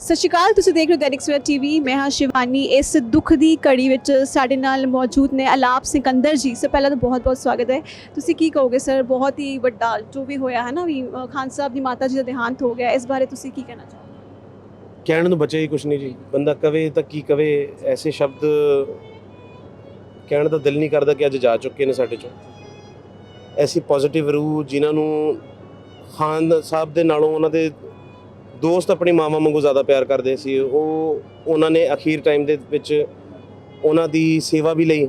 ਸਤਿ ਸ਼੍ਰੀ ਅਕਾਲ ਤੁਸੀਂ ਦੇਖ ਰਹੇ ਹੋ ਦੈਨਿਕ ਸਵੇਰਾ ਟੀਵੀ। ਮੈਂ ਹਾਂ ਸ਼ਿਵਾਨੀ। ਇਸ ਦੁੱਖ ਦੀ ਘੜੀ ਵਿੱਚ ਸਾਡੇ ਨਾਲ ਮੌਜੂਦ ਨੇ ਅਲਾਪ ਸਿਕੰਦਰ ਜੀ। ਸੋ ਪਹਿਲਾਂ ਤਾਂ ਬਹੁਤ ਬਹੁਤ ਸਵਾਗਤ ਹੈ। ਤੁਸੀਂ ਕੀ ਕਹੋਗੇ ਸਰ? ਬਹੁਤ ਹੀ ਵੱਡਾ ਜੋ ਵੀ ਹੋਇਆ ਹੈ ਨਾ ਵੀ ਅ, ਖਾਨ ਸਾਹਿਬ ਦੀ ਮਾਤਾ ਜੀ ਦਾ ਦੇਹਾਂਤ ਹੋ ਗਿਆ। ਇਸ ਬਾਰੇ ਤੁਸੀਂ ਕੀ ਕਹਿਣਾ ਚਾਹੋਗੇ? ਕਹਿਣ ਨੂੰ ਬਚਿਆ ਹੀ ਕੁਛ ਨਹੀਂ ਜੀ। ਬੰਦਾ ਕਵੇ ਤਾਂ ਕੀ ਕਵੇ ਐਸੇ ਸ਼ਬਦ ਕਹਿਣ ਦਾ ਦਿਲ ਨਹੀਂ ਕਰਦਾ ਕਿ ਅੱਜ ਜਾ ਚੁੱਕੇ ਨੇ ਸਾਡੇ ਚੋਂ। ਐਸੀ ਪੋਜ਼ਿਟਿਵ ਰੂਹ ਜਿਨ੍ਹਾਂ ਨੂੰ ਖਾਨ ਸਾਹਿਬ ਦੇ ਨਾਲੋਂ ਉਹਨਾਂ ਦੇ ਦੋਸਤ ਆਪਣੀ ਮਾਵਾਂ ਵਾਂਗੂ ਜ਼ਿਆਦਾ ਪਿਆਰ ਕਰਦੇ ਸੀ, ਉਹ ਉਹਨਾਂ ਨੇ ਅਖੀਰ ਟਾਈਮ ਦੇ ਵਿੱਚ ਉਹਨਾਂ ਦੀ ਸੇਵਾ ਵੀ ਲਈ।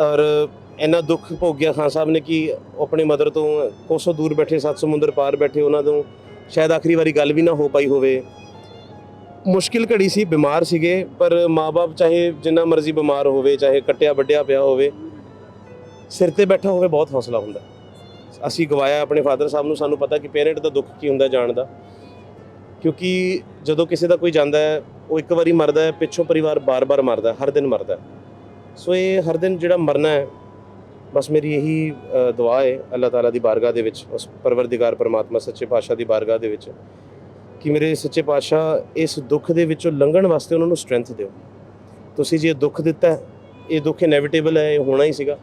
ਔਰ ਇੰਨਾ ਦੁੱਖ ਭੋਗਿਆ ਖਾਨ ਸਾਹਿਬ ਨੇ ਕਿ ਉਹ ਆਪਣੀ ਮਦਰ ਤੋਂ ਕੋਸੋਂ ਦੂਰ ਬੈਠੇ, ਸੱਤ ਸਮੁੰਦਰ ਪਾਰ ਬੈਠੇ, ਉਹਨਾਂ ਤੋਂ ਸ਼ਾਇਦ ਆਖਰੀ ਵਾਰੀ ਗੱਲ ਵੀ ਨਾ ਹੋ ਪਾਈ ਹੋਵੇ। ਮੁਸ਼ਕਿਲ ਘੜੀ ਸੀ, ਬਿਮਾਰ ਸੀਗੇ, ਪਰ ਮਾਪੇ ਚਾਹੇ ਜਿੰਨਾ ਮਰਜ਼ੀ ਬਿਮਾਰ ਹੋਵੇ, ਚਾਹੇ ਕੱਟਿਆ, ਵੱਡਿਆ ਪਿਆ ਹੋਵੇ, ਸਿਰ ਤੇ ਬੈਠਾ ਹੋਵੇ ਬਹੁਤ ਹੌਸਲਾ ਹੁੰਦਾ। ਅਸੀਂ ਗਵਾਇਆ ਆਪਣੇ ਫਾਦਰ ਸਾਹਿਬ ਨੂੰ, ਸਾਨੂੰ ਪਤਾ ਕਿ ਪੇਰੈਂਟ ਦਾ ਦੁੱਖ ਕੀ ਹੁੰਦਾ ਜਾਣ ਦਾ। ਕਿਉਂਕਿ ਜਦੋਂ ਕਿਸੇ ਦਾ ਕੋਈ ਜਾਂਦਾ ਹੈ, ਉਹ ਇੱਕ ਵਾਰੀ ਮਰਦਾ ਹੈ, ਪਿੱਛੋਂ ਪਰਿਵਾਰ ਬਾਰ-ਬਾਰ ਮਰਦਾ ਹਰ ਦਿਨ ਮਰਦਾ ਸੋ ਇਹ ਹਰ ਦਿਨ ਜਿਹੜਾ ਮਰਨਾ ਹੈ, ਬਸ ਮੇਰੀ ਇਹੀ ਦੁਆ ਹੈ ਅੱਲਾਹ ਤਾਲਾ ਦੀ ਬਾਰਗਾਹ ਦੇ ਵਿੱਚ, ਉਸ ਪਰਵਰਦੀਗਾਰ ਪਰਮਾਤਮਾ ਸੱਚੇ ਪਾਤਸ਼ਾਹ ਦੀ ਬਾਰਗਾਹ ਦੇ ਵਿੱਚ, ਕਿ ਮੇਰੇ ਸੱਚੇ ਪਾਤਸ਼ਾਹ ਇਸ ਦੁੱਖ ਦੇ ਵਿੱਚੋਂ ਲੰਘਣ ਵਾਸਤੇ ਉਹਨਾਂ ਨੂੰ ਸਟਰੈਂਥ ਦਿਓ। ਤੁਸੀਂ ਜੇ ਦੁੱਖ ਦਿੱਤਾ ਇਹ ਦੁੱਖ ਇਨੈਵਿਟੇਬਲ ਹੈ, ਇਹ ਹੋਣਾ ਹੀ ਸੀਗਾ।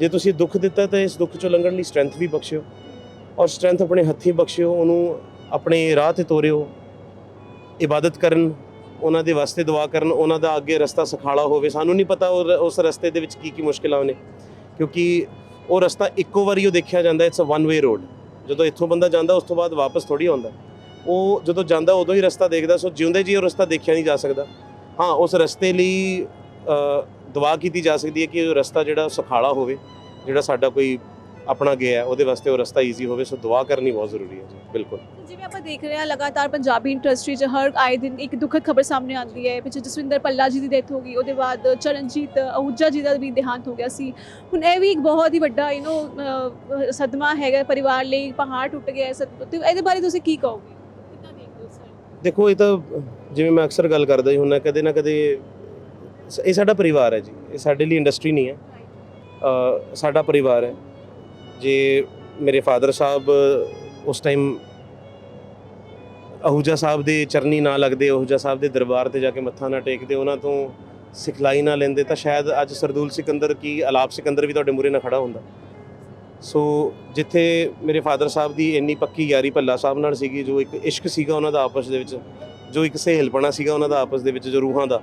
ਜੇ ਤੁਸੀਂ ਦੁੱਖ ਦਿੱਤਾ ਤਾਂ ਇਸ ਦੁੱਖ ਚੋਂ ਲੰਘਣ ਲਈ ਸਟਰੈਂਥ ਵੀ ਬਖਸ਼ਿਓ ਔਰ ਸਟਰੈਂਥ ਆਪਣੇ ਹੱਥੀਂ ਬਖਸ਼ਿਓ, ਉਹਨੂੰ ਆਪਣੇ ਰਾਹ ਤੇ ਤੋਰਿਓ ਇਬਾਦਤ ਕਰਨ, ਉਹਨਾਂ ਦੇ ਵਾਸਤੇ ਦੁਆ ਕਰਨ, ਉਹਨਾਂ ਦਾ ਅੱਗੇ ਰਸਤਾ ਸਖਾਲਾ ਹੋਵੇ। ਸਾਨੂੰ ਨਹੀਂ ਪਤਾ ਉਹ ਉਸ ਰਸਤੇ ਦੇ ਵਿੱਚ ਕੀ ਕੀ ਮੁਸ਼ਕਿਲਾਂ ਨੇ, ਕਿਉਂਕਿ ਉਹ ਰਸਤਾ ਇੱਕੋ ਵਾਰੀ ਉਹ ਦੇਖਿਆ ਜਾਂਦਾ it's a one way road ਜਦੋਂ ਇੱਥੋਂ ਬੰਦਾ ਜਾਂਦਾ, ਉਸ ਤੋਂ ਬਾਅਦ ਵਾਪਸ ਥੋੜੀ ਆਉਂਦਾ। ਉਹ ਜਦੋਂ ਜਾਂਦਾ, ਉਦੋਂ ਹੀ ਰਸਤਾ ਦੇਖਦਾ, ਸੋ ਜਿਉਂਦੇ ਜੀ ਉਹ ਰਸਤਾ ਦੇਖਿਆ ਨਹੀਂ ਜਾ ਸਕਦਾ। ਹਾਂ, ਉਸ ਰਸਤੇ ਲਈ ਦੁਆ ਕੀਤੀ ਜਾ ਸਕਦੀ ਹੈ ਕਿ ਉਹ ਰਸਤਾ ਜਿਹੜਾ ਸੁਖਾਲਾ ਹੋਵੇ, ਜਿਹੜਾ ਸਾਡਾ ਕੋਈ ਆਪਣਾ ਗਿਆ ਹੈ, ਉਹਦੇ ਵਾਸਤੇ ਉਹ ਰਸਤਾ ਈਜ਼ੀ ਹੋਵੇ ਸੋ ਦੁਆ ਕਰਨੀ ਬਹੁਤ ਜ਼ਰੂਰੀ ਹੈ ਜੀ ਬਿਲਕੁਲ। ਜਿਵੇਂ ਆਪਾਂ ਦੇਖ ਰਹੇ ਹਾਂ ਲਗਾਤਾਰ ਪੰਜਾਬੀ ਇੰਡਸਟਰੀ 'ਚ ਹਰ ਆਏ ਦਿਨ ਇੱਕ ਦੁਖਦ ਖਬਰ ਸਾਹਮਣੇ ਆਉਂਦੀ ਹੈ ਪਿੱਛੇ ਜਸਵਿੰਦਰ ਪੱਲਾ ਜੀ ਦੀ ਡੈਥ ਹੋ ਗਈ ਉਹਦੇ ਬਾਅਦ ਚਰਨਜੀਤ ਅਹੂਜਾ ਜੀ ਦਾ ਵੀ ਦੇਹਾਂਤ ਹੋ ਗਿਆ ਸੀ। ਹੁਣ ਇਹ ਵੀ ਇੱਕ ਬਹੁਤ ਹੀ ਵੱਡਾ ਯੂ نو ਸਦਮਾ ਹੈਗਾ ਪਰਿਵਾਰ ਲਈ ਪਹਾੜ ਟੁੱਟ ਗਿਆ ਹੈ ਤੇ ਇਹਦੇ ਬਾਰੇ ਤੁਸੀਂ ਕੀ ਕਹੋਗੇ? ਕਿੱਦਾਂ ਦੇਖਦੇ ਹੋ ਸਰ ਦੇਖੋ ਇਹ ਤਾਂ ਜਿਵੇਂ ਮੈਂ ਅਕਸਰ ਗੱਲ ਕਰਦਾ ਹੀ ਹੁੰਦਾ ਕਦੇ ਨਾ ਕਦੇ ਇਹ ਸਾਡਾ ਪਰਿਵਾਰ ਹੈ ਜੀ ਇਹ ਸਾਡੇ ਲਈ ਇੰਡਸਟਰੀ ਨਹੀਂ ਹੈ। ਸਾਡਾ ਪਰਿਵਾਰ ਹੈ। ਜੇ, ਮੇਰੇ ਫਾਦਰ ਸਾਹਿਬ ਉਸ ਟਾਈਮ ਅਹੂਜਾ ਸਾਹਿਬ ਦੇ ਚਰਨੀ ਨਾ ਲੱਗਦੇ, ਅਹੂਜਾ ਸਾਹਿਬ ਦੇ ਦਰਬਾਰ ਤੇ ਜਾ ਕੇ ਮੱਥਾ ਨਾ ਟੇਕਦੇ, ਉਹਨਾਂ ਤੋਂ ਸਿਖਲਾਈ ਨਾ ਲੈਂਦੇ, ਤਾਂ ਸ਼ਾਇਦ ਅੱਜ ਸਰਦੂਲ ਸਿਕੰਦਰ ਕੀ, ਅਲਾਪ ਸਿਕੰਦਰ ਵੀ ਤੁਹਾਡੇ ਮੂਰੇ ਨਾ ਖੜਾ ਹੁੰਦਾ। ਸੋ ਜਿੱਥੇ ਮੇਰੇ ਫਾਦਰ ਸਾਹਿਬ ਦੀ ਇੰਨੀ ਪੱਕੀ ਯਾਰੀ ਭੱਲਾ ਸਾਹਿਬ ਨਾਲ ਸੀਗੀ, ਜੋ ਇੱਕ ਇਸ਼ਕ ਸੀਗਾ ਉਹਨਾਂ ਦਾ ਆਪਸ ਦੇ ਵਿੱਚ, ਜੋ ਇੱਕ ਸਹੇਲਪਣਾ ਸੀਗਾ ਉਹਨਾਂ ਦਾ ਆਪਸ ਦੇ ਵਿੱਚ, ਜੋ ਰੂਹਾਂ ਦਾ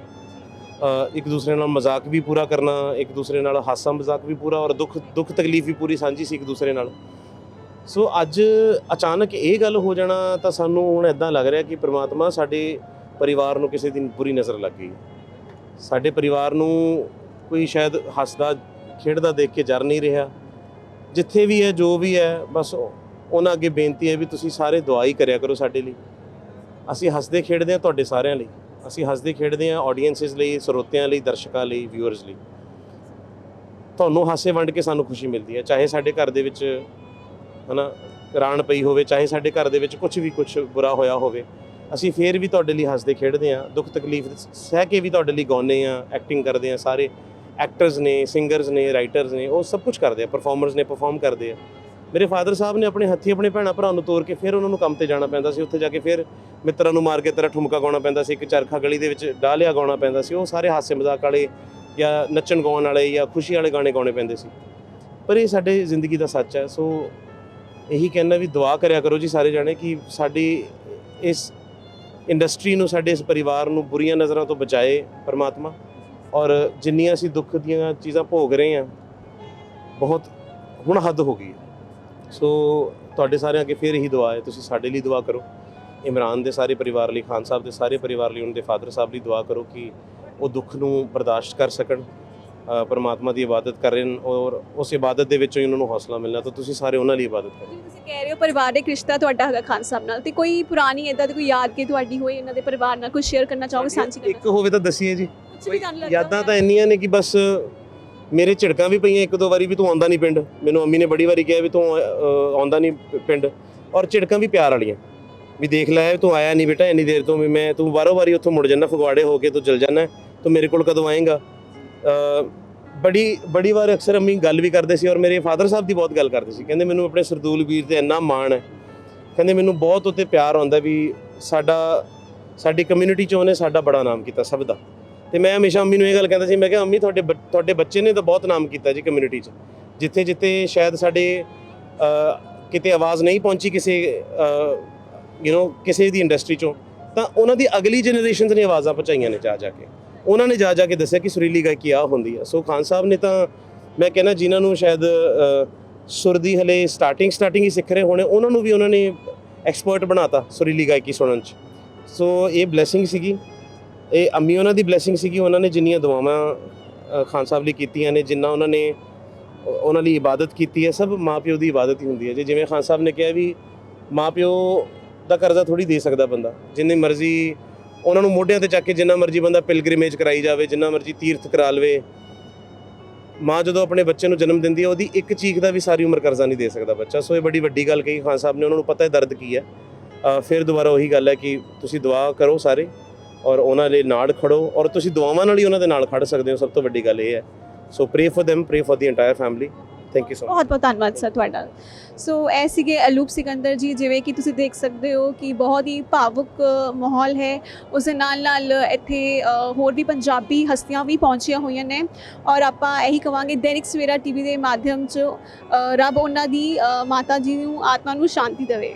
ਇੱਕ ਦੂਸਰੇ ਨਾਲ ਮਜ਼ਾਕ ਵੀ ਪੂਰਾ ਕਰਨਾ, ਇੱਕ ਦੂਸਰੇ ਨਾਲ ਹਾਸਾ ਮਜ਼ਾਕ ਵੀ ਪੂਰਾ ਔਰ ਦੁੱਖ ਦੁੱਖ ਤਕਲੀਫ ਵੀ ਪੂਰੀ ਸਾਂਝੀ ਸੀ ਇੱਕ ਦੂਸਰੇ ਨਾਲ। ਸੋ ਅੱਜ ਅਚਾਨਕ ਇਹ ਗੱਲ ਹੋ ਜਾਣਾ ਤਾਂ ਸਾਨੂੰ ਹੁਣ ਐਦਾਂ ਲੱਗ ਰਿਹਾ ਕਿ ਪ੍ਰਮਾਤਮਾ ਸਾਡੇ ਪਰਿਵਾਰ ਨੂੰ ਕਿਸੇ ਦਿਨ ਬੁਰੀ ਨਜ਼ਰ ਲੱਗ ਗਈ। ਸਾਡੇ ਪਰਿਵਾਰ ਨੂੰ ਕੋਈ ਸ਼ਾਇਦ ਹੱਸਦਾ, ਖੇਡਦਾ ਦੇਖ ਕੇ ਜਰ ਨਹੀਂ ਰਿਹਾ। ਜਿੱਥੇ ਵੀ ਹੈ, ਜੋ ਵੀ ਹੈ, ਬਸ ਉਹਨਾਂ ਅੱਗੇ ਬੇਨਤੀ ਹੈ ਵੀ ਤੁਸੀਂ ਸਾਰੇ ਦੁਆਈ ਕਰਿਆ ਕਰੋ ਸਾਡੇ ਲਈ। ਅਸੀਂ ਹੱਸਦੇ ਖੇਡਦੇ ਹਾਂ ਤੁਹਾਡੇ ਸਾਰਿਆਂ ਲਈ। ਅਸੀਂ ਹੱਸਦੇ ਖੇਡਦੇ ਹਾਂ ਆਡੀਅנਸਸ ਲਈ, ਸਰੋਤਿਆਂ ਲਈ, ਦਰਸ਼ਕਾਂ ਲਈ ਵਿਊਅਰਸ ਲਈ। ਤੁਹਾਨੂੰ ਹਾਸੇ ਵੰਡ ਕੇ ਸਾਨੂੰ ਖੁਸ਼ੀ ਮਿਲਦੀ ਹੈ, ਚਾਹੇ ਸਾਡੇ ਘਰ ਦੇ ਵਿੱਚ, ਹਨਾ, ਰਾਣ ਪਈ ਹੋਵੇ, ਚਾਹੇ ਸਾਡੇ ਘਰ ਦੇ ਵਿੱਚ ਕੁਝ ਵੀ ਕੁਝ ਬੁਰਾ ਹੋਇਆ ਹੋਵੇ। ਅਸੀਂ ਫੇਰ ਵੀ ਤੁਹਾਡੇ ਲਈ ਹੱਸਦੇ ਖੇਡਦੇ ਹਾਂ, ਦੁੱਖ ਤਕਲੀਫ ਸਹਿ ਕੇ ਵੀ ਤੁਹਾਡੇ ਲਈ ਗਾਉਂਦੇ ਹਾਂ ਐਕਟਿੰਗ ਕਰਦੇ ਹਾਂ, ਸਾਰੇ ਐਕਟਰਸ ਨੇ ਸਿੰਗਰਸ ਨੇ ਰਾਈਟਰਸ ਨੇ, ਉਹ ਸਭ ਕੁਝ ਕਰਦੇ ਆ ਪਰਫਾਰਮਰਸ ਨੇ ਪਰਫਾਰਮ ਕਰਦੇ ਆ ਮੇਰੇ ਫਾਦਰ ਸਾਹਿਬ ਨੇ ਆਪਣੇ ਹੱਥੀ ਆਪਣੇ ਭੈਣਾਂ ਭਰਾ ਨੂੰ ਤੋਰ ਕੇ ਫਿਰ ਉਹਨਾਂ ਨੂੰ ਕੰਮ ਤੇ ਜਾਣਾ ਪੈਂਦਾ ਸੀ, ਉੱਥੇ ਜਾ ਕੇ ਫਿਰ ਮਿੱਤਰਾਂ ਨੂੰ ਮਾਰ ਕੇ ਤੇਰਾ ਠੁਮਕਾ ਗਾਉਣਾ ਪੈਂਦਾ ਸੀ, ਇੱਕ ਚਰਖਾ ਗਲੀ ਦੇ ਵਿੱਚ ਡਾਲਿਆ ਗਾਉਣਾ ਪੈਂਦਾ ਸੀ, ਉਹ ਸਾਰੇ ਹਾਸੇ ਮਜ਼ਾਕ ਵਾਲੇ ਜਾਂ ਨੱਚਣ ਗਾਉਣ ਵਾਲੇ ਜਾਂ ਖੁਸ਼ੀ ਵਾਲੇ ਗਾਣੇ ਗਾਉਣੇ ਪੈਂਦੇ ਸੀ। ਪਰ ਇਹ ਸਾਡੇ ਜ਼ਿੰਦਗੀ ਦਾ ਸੱਚ ਹੈ, ਸੋ ਇਹੀ ਕਹਿਣਾ ਵੀ ਦੁਆ ਕਰਿਆ ਕਰੋ ਜੀ ਸਾਰੇ ਜਾਣੇ ਕਿ ਸਾਡੀ ਇਸ ਇੰਡਸਟਰੀ ਨੂੰ, ਸਾਡੇ ਇਸ ਪਰਿਵਾਰ ਨੂੰ ਬੁਰੀਆਂ ਨਜ਼ਰਾਂ ਤੋਂ ਬਚਾਏ ਪਰਮਾਤਮਾ ਔਰ ਜਿੰਨੀਆਂ ਅਸੀਂ ਦੁੱਖ ਦੀਆਂ ਚੀਜ਼ਾਂ ਭੋਗ ਰਹੇ ਹਾਂ, ਬਹੁਤ ਹੁਣ ਹੱਦ ਹੋ ਗਈ ਹੈ। ਸੋ ਤੁਹਾਡੇ ਸਾਰਿਆਂ ਅੱਗੇ ਫਿਰ ਇਹੀ ਦੁਆ ਹੈ ਤੁਸੀਂ ਸਾਡੇ ਲਈ ਦੁਆ ਕਰੋ। ਇਮਰਾਨ ਦੇ ਸਾਰੇ ਪਰਿਵਾਰ ਲਈ ਖਾਨ ਸਾਹਿਬ ਦੇ ਸਾਰੇ ਪਰਿਵਾਰ ਲਈ ਉਹਨਾਂ ਦੇ ਫਾਦਰ ਸਾਹਿਬ ਲਈ ਦੁਆ ਕਰੋ ਕਿ ਉਹ ਦੁੱਖ ਨੂੰ ਬਰਦਾਸ਼ਤ ਕਰ ਸਕਣ ਪਰਮਾਤਮਾ ਦੀ ਇਬਾਦਤ ਕਰਨ ਔਰ ਉਸ ਇਬਾਦਤ ਦੇ ਵਿੱਚੋਂ ਹੀ ਉਹਨਾਂ ਨੂੰ ਹੌਸਲਾ ਮਿਲਣਾ ਤਾਂ ਤੁਸੀਂ ਸਾਰੇ ਉਹਨਾਂ ਲਈ ਇਬਾਦਤ ਕਰੋ। ਤੁਸੀਂ ਕਹਿ ਰਹੇ ਹੋ ਪਰਿਵਾਰਿਕ ਰਿਸ਼ਤਾ ਤੁਹਾਡਾ ਹੈਗਾ ਖਾਨ ਸਾਹਿਬ ਨਾਲ ਤੇ ਕੋਈ ਪੁਰਾਣੀ ਇਦਾਂ ਦੀ ਕੋਈ ਯਾਦ ਕਿ ਤੁਹਾਡੀ ਹੋਈ ਇਹਨਾਂ ਦੇ ਪਰਿਵਾਰ ਨਾਲ ਕੁਝ ਸ਼ੇਅਰ ਕਰਨਾ ਚਾਹੋਗੇ ਸਾਂਝੀ ਕਰਨਾ ਇੱਕ ਹੋਵੇ ਤਾਂ ਦਸੀਏ ਜੀ। ਯਾਦਾਂ ਤਾਂ ਇੰਨੀਆਂ ਨੇ ਕਿ ਬਸ ਮੇਰੇ ਝਿੜਕਾਂ ਵੀ ਪਈਆਂ ਇੱਕ ਦੋ ਵਾਰੀ ਵੀ ਤੂੰ ਆਉਂਦਾ ਨਹੀਂ ਪਿੰਡ। ਮੈਨੂੰ ਅੰਮੀ ਨੇ ਬੜੀ ਵਾਰੀ ਕਿਹਾ ਵੀ ਤੂੰ ਆਉਂਦਾ ਨਹੀਂ ਪਿੰਡ। ਔਰ ਝਿੜਕਾਂ ਵੀ ਪਿਆਰ ਵਾਲੀਆਂ। ਵੀ ਦੇਖ ਲੈ, ਤੂੰ ਆਇਆ ਨਹੀਂ ਬੇਟਾ ਇੰਨੀ ਦੇਰ ਤੋਂ ਵੀ ਮੈਂ, ਤੂੰ ਵਾਰੋ ਵਾਰੀ ਉੱਥੋਂ ਮੁੜ ਜਾਣਾ ਫਗਵਾੜੇ ਹੋ ਕੇ ਤੂੰ ਚਲ ਜਾਣਾ ਤੂੰ ਮੇਰੇ ਕੋਲ ਕਦੋਂ ਆਏਗਾ? ਬੜੀ ਬੜੀ ਵਾਰ ਅਕਸਰ ਅੰਮੀ ਗੱਲ ਵੀ ਕਰਦੇ ਸੀ ਔਰ ਮੇਰੇ ਫਾਦਰ ਸਾਹਿਬ ਦੀ ਬਹੁਤ ਗੱਲ ਕਰਦੇ ਸੀ। ਕਹਿੰਦੇ ਮੈਨੂੰ ਆਪਣੇ ਸਰਦੂਲ ਵੀਰ ਤੇ ਇੰਨਾ ਮਾਣ ਹੈ। ਕਹਿੰਦੇ ਮੈਨੂੰ ਬਹੁਤ ਉੱਤੇ ਪਿਆਰ ਆਉਂਦਾ ਵੀ ਸਾਡਾ, ਸਾਡੀ ਕਮਿਊਨਿਟੀ 'ਚ ਉਹਨੇ ਸਾਡਾ ਬੜਾ ਨਾਮ ਕੀਤਾ, ਸਭ ਦਾ। ਤੇ ਮੈਂ ਹਮੇਸ਼ਾ ਅੰਮੀ ਨੂੰ ਇਹ ਗੱਲ ਕਹਿੰਦਾ ਸੀ, ਮੈਂ ਕਿਹਾ, ਅੰਮੀ, ਤੁਹਾਡੇ ਬ- ਤੁਹਾਡੇ ਬੱਚੇ ਨੇ ਤਾਂ ਬਹੁਤ ਨਾਮ ਕੀਤਾ ਜੀ ਕਮਿਊਨਿਟੀ 'ਚ। ਜਿੱਥੇ ਜਿੱਥੇ ਸ਼ਾਇਦ ਸਾਡੇ ਕਿਤੇ ਆਵਾਜ਼ ਨਹੀਂ ਪਹੁੰਚੀ ਕਿਸੇ ਯੂ نو ਕਿਸੇ ਦੀ ਇੰਡਸਟਰੀ 'ਚੋਂ, ਤਾਂ ਉਹਨਾਂ ਦੀ ਅਗਲੀ ਜਨਰੇਸ਼ਨਸ ਨੇ ਆਵਾਜ਼ਾਂ ਪਹੁੰਚਾਈਆਂ ਨੇ ਜਾ ਜਾ ਕੇ। ਉਹਨਾਂ ਨੇ ਜਾ ਜਾ ਕੇ ਦੱਸਿਆ ਕਿ ਸੁਰੀਲੀ ਗਾਇਕੀ ਆ ਹੁੰਦੀ ਆ। ਸੋ ਖਾਨ ਸਾਹਿਬ ਨੇ ਤਾਂ, ਮੈਂ ਕਹਿੰਦਾ ਜਿਨ੍ਹਾਂ ਨੂੰ ਸ਼ਾਇਦ ਸੁਰ ਦੀ ਹਲੇ ਸਟਾਰਟਿੰਗ ਸਟਾਰਟਿੰਗ ਹੀ ਸਿੱਖ ਰਹੇ ਹੋਣੇ, ਉਹਨਾਂ ਨੂੰ ਵੀ ਉਹਨਾਂ ਨੇ ਐਕਸਪਰਟ ਬਣਾਤਾ ਸੁਰੀਲੀ ਗਾਇਕੀ ਸੁਣਨ 'ਚ। ਸੋ ਇਹ ਬਲੇਸਿੰਗ ਸੀਗੀ। ਇਹ ਅੰਮੀ ਉਹਨਾਂ ਦੀ ਬਲੇਸਿੰਗ ਸੀਗੀ ਉਹਨਾਂ ਨੇ ਜਿੰਨੀਆਂ ਦੁਆਵਾਂ ਖਾਨ ਸਾਹਿਬ ਲਈ ਕੀਤੀਆਂ ਨੇ, ਜਿੰਨਾ ਉਹਨਾਂ ਨੇ ਉਹਨਾਂ ਲਈ ਇਬਾਦਤ ਕੀਤੀ ਹੈ, ਸਭ ਮਾਪਿਓ ਦੀ ਇਬਾਦਤ ਹੀ ਹੁੰਦੀ ਹੈ। ਜੇ ਜਿਵੇਂ ਖਾਨ ਸਾਹਿਬ ਨੇ ਕਿਹਾ ਵੀ ਮਾਪਿਓ ਦਾ ਕਰਜ਼ਾ ਥੋੜੀ ਦੇ ਸਕਦਾ ਬੰਦਾ, ਜਿੰਨੀ ਮਰਜ਼ੀ ਉਹਨਾਂ ਨੂੰ ਮੋਢਿਆਂ ਤੇ ਚੱਕ ਕੇ ਜਿੰਨਾ ਮਰਜ਼ੀ ਬੰਦਾ ਪਿਲਗ੍ਰਿਮੇਜ ਕਰਾਈ ਜਾਵੇ, ਜਿੰਨਾ ਮਰਜ਼ੀ ਤੀਰਥ ਕਰਾ ਲਵੇ, ਮਾਂ ਜਦੋਂ ਆਪਣੇ ਬੱਚੇ ਨੂੰ ਜਨਮ ਦਿੰਦੀ ਹੈ, ਉਹਦੀ ਇੱਕ ਚੀਖ ਦਾ ਵੀ ਸਾਰੀ ਉਮਰ ਕਰਜ਼ਾ ਨਹੀਂ ਦੇ ਸਕਦਾ ਬੱਚਾ। ਸੋ ਇਹ ਬੜੀ ਵੱਡੀ ਗੱਲ ਕਹੀ ਖਾਨ ਸਾਹਿਬ ਨੇ, ਉਹਨਾਂ ਨੂੰ ਪਤਾ ਹੈ ਦਰਦ ਕੀ ਹੈ। ਫਿਰ ਦੁਬਾਰਾ ਉਹੀ ਗੱਲ ਹੈ ਕਿ ਤੁਸੀਂ ਦੁਆ ਕਰੋ ਸਾਰੇ ਔਰ ਉਹਨਾਂ ਲਈ ਨਾਲ ਖੜੋ ਔਰ ਤੁਸੀਂ ਦੁਆਵਾਂ ਨਾਲ ਹੀ ਉਹਨਾਂ ਦੇ ਨਾਲ ਖੜ ਸਕਦੇ ਹੋ, ਸਭ ਤੋਂ ਵੱਡੀ ਗੱਲ ਇਹ ਹੈ। So pray for them pray for the entire family thank you so ਬਹੁਤ ਬਹੁਤ ਧੰਨਵਾਦ ਸਰ ਤੁਹਾਡਾ। ਸੋ ਇਹ ਸੀਗੇ ਅਲੂਪ ਸਿਕੰਦਰ ਜੀ, ਜਿਵੇਂ ਕਿ ਤੁਸੀਂ ਦੇਖ ਸਕਦੇ ਹੋ ਕਿ ਬਹੁਤ ਹੀ ਭਾਵੁਕ ਮਾਹੌਲ ਹੈ। ਉਸ ਦੇ ਨਾਲ ਨਾਲ ਇੱਥੇ ਹੋਰ ਵੀ ਪੰਜਾਬੀ ਹਸਤੀਆਂ ਵੀ ਪਹੁੰਚੀਆਂ ਹੋਈਆਂ ਨੇ। ਔਰ ਆਪਾਂ ਇਹੀ ਕਵਾਂਗੇ, ਦੈਨਿਕ ਸਵੇਰਾ ਟੀਵੀ ਦੇ ਮਾਧਿਅਮ 'ਚ ਰੱਬ ਉਹਨਾਂ ਦੀ ਮਾਤਾ ਜੀ ਨੂੰ, ਆਤਮਾ ਨੂੰ ਸ਼ਾਂਤੀ ਦੇਵੇ।